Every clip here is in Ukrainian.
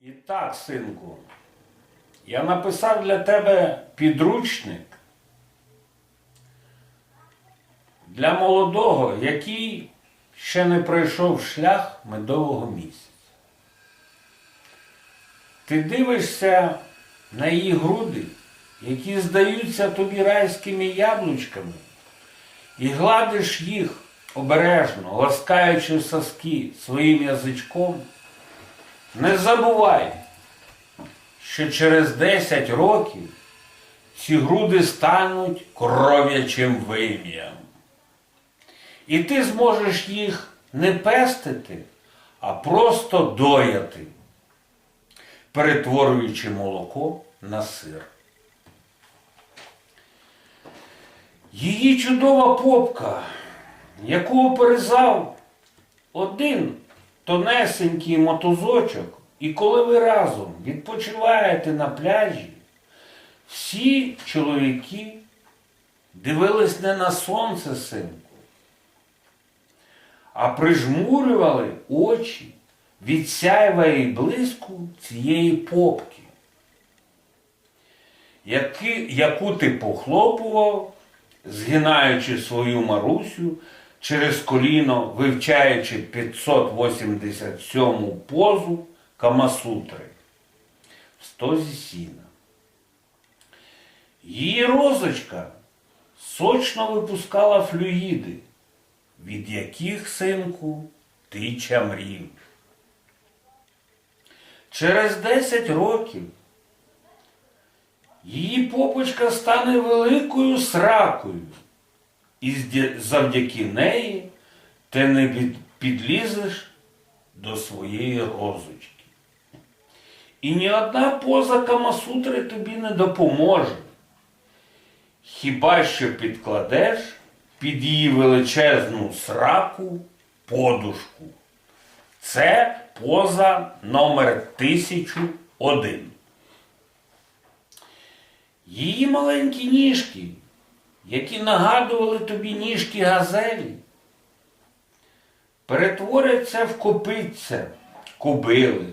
І так, синку, я написав для тебе підручник для молодого, який ще не пройшов шлях медового місяця. Ти дивишся на її груди, які здаються тобі райськими яблучками, і гладиш їх обережно, ласкаючи соски своїм язичком. Не забувай, що через 10 років ці груди стануть кров'ячим вим'ям. І ти зможеш їх не пестити, а просто дояти, перетворюючи молоко на сир. Її чудова попка, яку оперезав один тонесенький мотузочок, і коли ви разом відпочиваєте на пляжі, всі чоловіки дивились не на сонце синку, а прижмурювали очі від сяйва і блиску цієї попки, яку ти похлопував, згинаючи свою Марусю через коліно, вивчаючи 587 позу Камасутри в стозі сіна. Її розочка сочно випускала флюїди, від яких, синку, ти чамрів. Через 10 років її попочка стане великою сракою, і завдяки неї ти не підлізеш до своєї розочки. І ні одна поза Камасутри тобі не допоможе. Хіба що підкладеш під її величезну сраку подушку. Це поза номер 1001. Її маленькі ніжки, які нагадували тобі ніжки газелі, перетворяться в копиця кобили,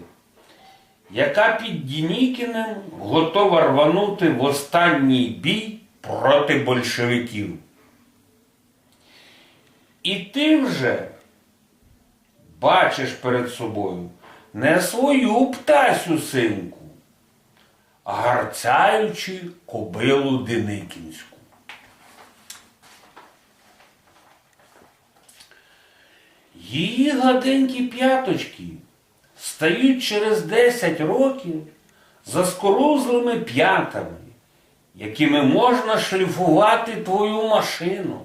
яка під Дінікіним готова рванути в останній бій проти большевиків. І ти вже бачиш перед собою не свою птасю синку, а гарцаючи кобилу Деникінську. Її гладенькі п'яточки стають через 10 років заскорузлими п'ятами, якими можна шліфувати твою машину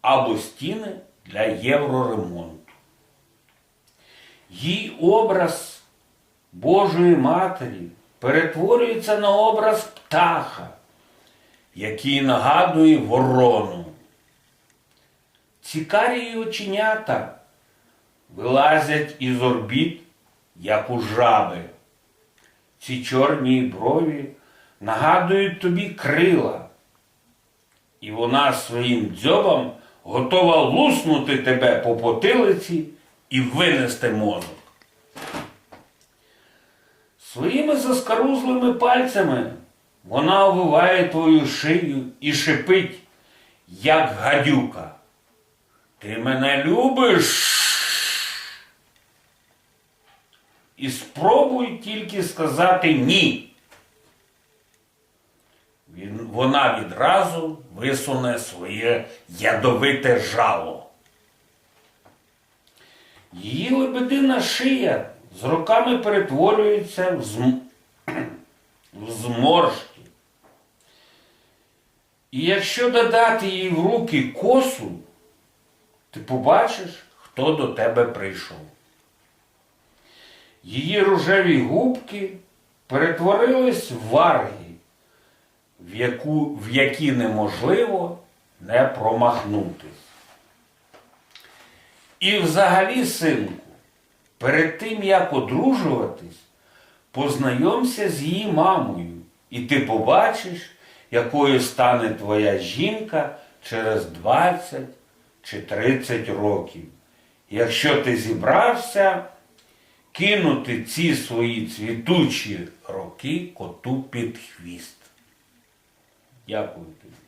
або стіни для євроремонту. Її образ Божої Матері перетворюється на образ птаха, який нагадує ворону. Цікарі оченята вилазять із орбіт, як у жаби. Ці чорні брові нагадують тобі крила, і вона своїм дзьобом готова луснути тебе по потилиці і винести мозок. Своїми заскарузлими пальцями вона овиває твою шию і шипить, як гадюка. Ти мене любиш? І спробуй тільки сказати ні. Він, вона відразу висуне своє ядовите жало. Її лебедина шия з роками перетворюється в, зм... в зморшки. І якщо додати їй в руки косу, ти побачиш, хто до тебе прийшов. Її рожеві губки перетворились в варги, в, яку, в які неможливо не промахнутись. І взагалі, синку, перед тим, як одружуватись, познайомся з її мамою, і ти побачиш, якою стане твоя жінка через 20 чи 30 років. Якщо ти зібрався кинути ці свої цвітучі роки коту під хвіст. Дякую тобі.